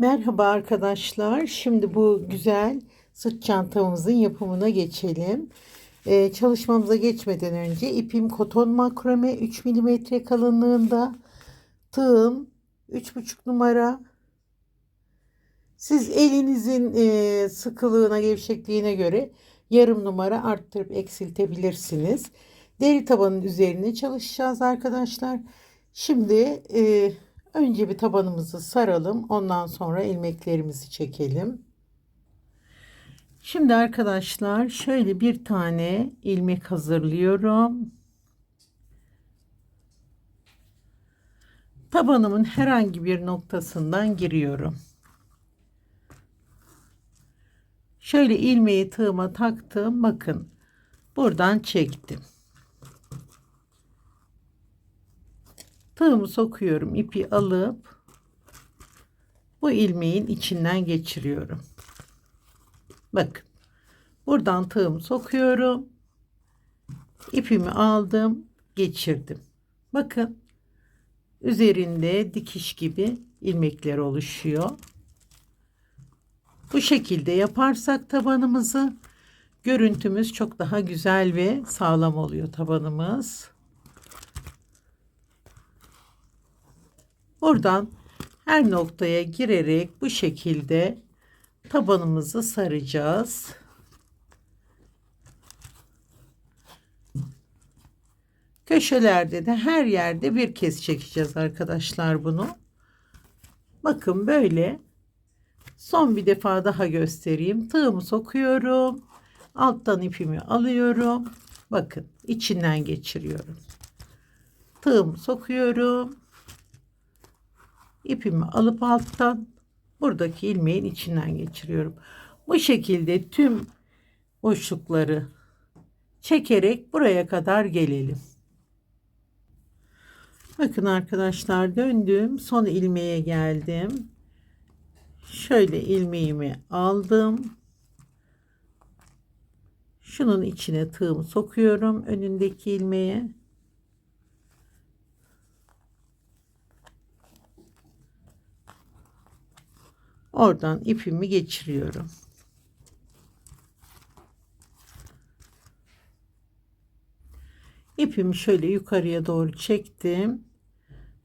Merhaba arkadaşlar. Şimdi bu güzel sırt çantamızın yapımına geçelim. Ee, çalışmamıza geçmeden önce ipim koton makrome 3 mm kalınlığında. Tığım 3,5 numara. Siz elinizin e, sıkılığına, gevşekliğine göre yarım numara arttırıp eksiltebilirsiniz. Deri tabanın üzerine çalışacağız arkadaşlar. Şimdi e, Önce bir tabanımızı saralım. Ondan sonra ilmeklerimizi çekelim. Şimdi arkadaşlar şöyle bir tane ilmek hazırlıyorum. Tabanımın herhangi bir noktasından giriyorum. Şöyle ilmeği tığıma taktım. Bakın buradan çektim. Tığımı sokuyorum. ipi alıp bu ilmeğin içinden geçiriyorum. Bakın. Buradan tığımı sokuyorum. ipimi aldım, geçirdim. Bakın. Üzerinde dikiş gibi ilmekler oluşuyor. Bu şekilde yaparsak tabanımızı görüntümüz çok daha güzel ve sağlam oluyor tabanımız. Buradan her noktaya girerek bu şekilde tabanımızı saracağız. Köşelerde de her yerde bir kez çekeceğiz arkadaşlar bunu. Bakın böyle. Son bir defa daha göstereyim. Tığımı sokuyorum. Alttan ipimi alıyorum. Bakın içinden geçiriyorum. Tığımı sokuyorum ipimi alıp alttan buradaki ilmeğin içinden geçiriyorum. Bu şekilde tüm boşlukları çekerek buraya kadar gelelim. Bakın arkadaşlar döndüm. Son ilmeğe geldim. Şöyle ilmeğimi aldım. Şunun içine tığımı sokuyorum önündeki ilmeğe. Oradan ipimi geçiriyorum. İpimi şöyle yukarıya doğru çektim.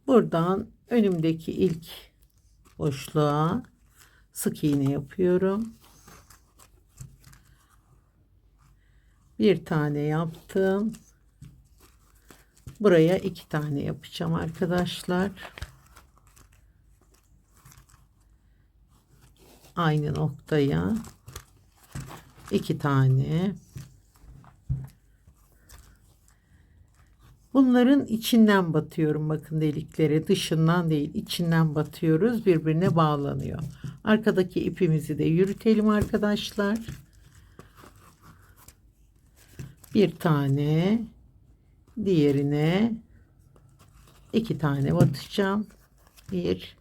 Buradan önümdeki ilk boşluğa sık iğne yapıyorum. Bir tane yaptım. Buraya iki tane yapacağım arkadaşlar. Aynı noktaya. İki tane. Bunların içinden batıyorum. Bakın deliklere dışından değil içinden batıyoruz. Birbirine bağlanıyor. Arkadaki ipimizi de yürütelim arkadaşlar. Bir tane diğerine iki tane batacağım. Bir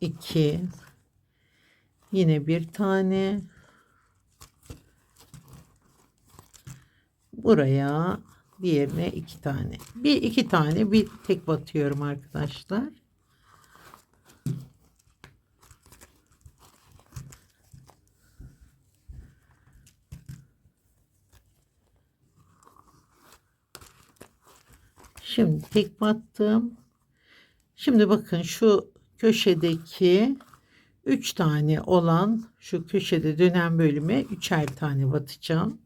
2 yine bir tane. Buraya diğerine iki tane. Bir iki tane bir tek batıyorum arkadaşlar. Şimdi tek battım. Şimdi bakın şu köşedeki 3 tane olan şu köşede dönen bölüme üçer tane batacağım.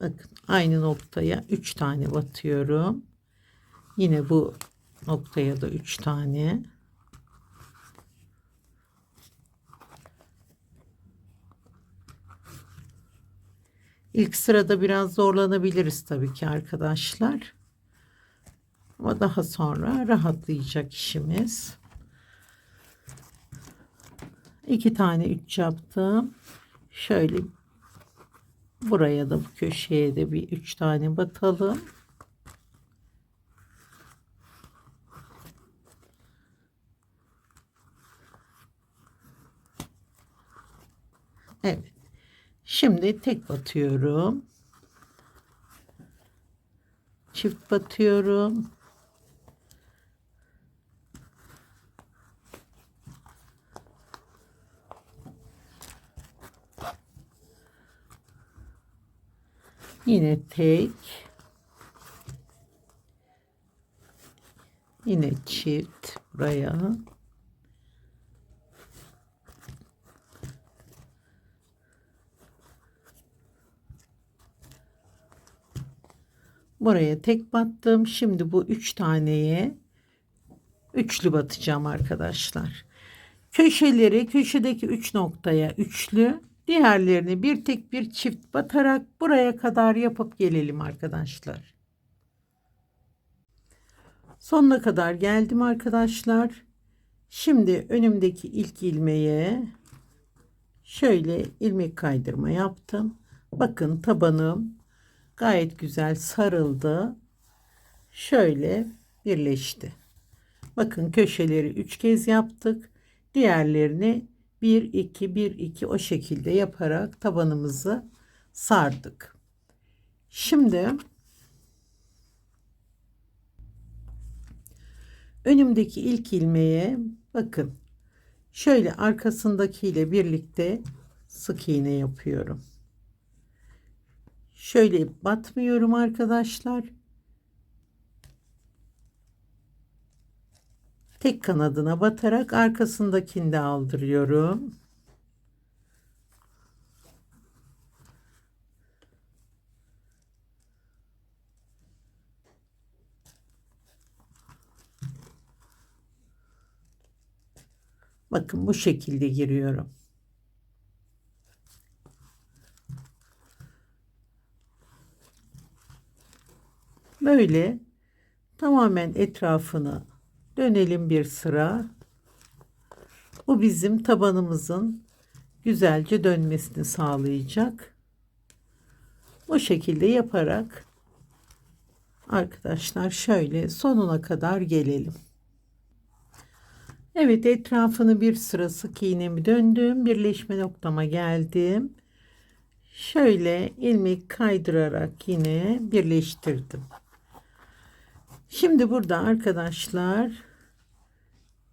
Bakın aynı noktaya 3 tane batıyorum. Yine bu noktaya da 3 tane. İlk sırada biraz zorlanabiliriz tabii ki arkadaşlar. Ama daha sonra rahatlayacak işimiz. İki tane üç yaptım. Şöyle buraya da bu köşeye de bir üç tane batalım. Evet. Şimdi tek batıyorum. Çift batıyorum. Yine tek. Yine çift buraya. Buraya tek battım. Şimdi bu üç taneye üçlü batacağım arkadaşlar. Köşeleri köşedeki üç noktaya üçlü, diğerlerini bir tek bir çift batarak buraya kadar yapıp gelelim arkadaşlar. Sonuna kadar geldim arkadaşlar. Şimdi önümdeki ilk ilmeğe şöyle ilmek kaydırma yaptım. Bakın tabanım gayet güzel sarıldı. Şöyle birleşti. Bakın köşeleri üç kez yaptık. Diğerlerini 1 2 1 2 o şekilde yaparak tabanımızı sardık. Şimdi önümdeki ilk ilmeğe bakın. Şöyle arkasındakiyle birlikte sık iğne yapıyorum. Şöyle batmıyorum arkadaşlar. Tek kanadına batarak arkasındakini de aldırıyorum. Bakın bu şekilde giriyorum. Böyle tamamen etrafını dönelim bir sıra. Bu bizim tabanımızın güzelce dönmesini sağlayacak. Bu şekilde yaparak arkadaşlar şöyle sonuna kadar gelelim. Evet etrafını bir sıra sık iğnemi döndüm. Birleşme noktama geldim. Şöyle ilmek kaydırarak yine birleştirdim. Şimdi burada arkadaşlar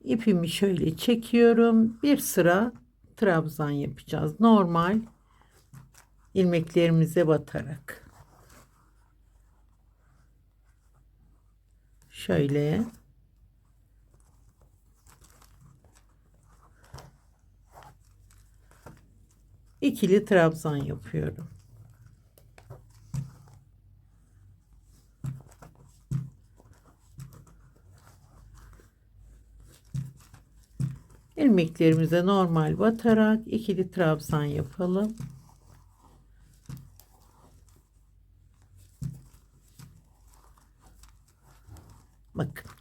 ipimi şöyle çekiyorum. Bir sıra trabzan yapacağız. Normal ilmeklerimize batarak. Şöyle ikili trabzan yapıyorum. İlmeklerimize normal batarak ikili trabzan yapalım. Bakın.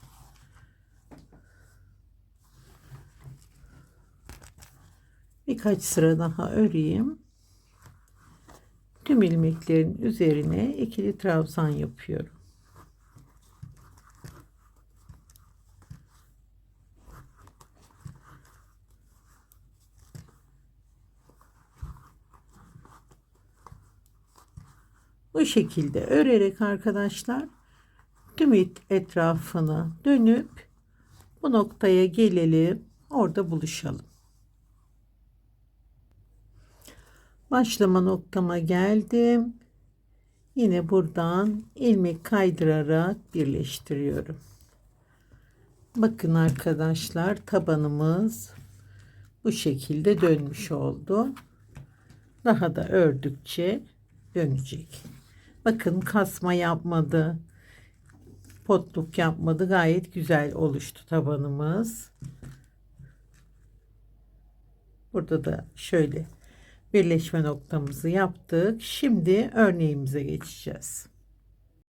Birkaç sıra daha öreyim. Tüm ilmeklerin üzerine ikili trabzan yapıyorum. Bu şekilde örerek arkadaşlar tüm etrafını dönüp bu noktaya gelelim. Orada buluşalım. Başlama noktama geldim. Yine buradan ilmek kaydırarak birleştiriyorum. Bakın arkadaşlar tabanımız bu şekilde dönmüş oldu. Daha da ördükçe dönecek. Bakın kasma yapmadı. Potluk yapmadı. Gayet güzel oluştu tabanımız. Burada da şöyle birleşme noktamızı yaptık. Şimdi örneğimize geçeceğiz.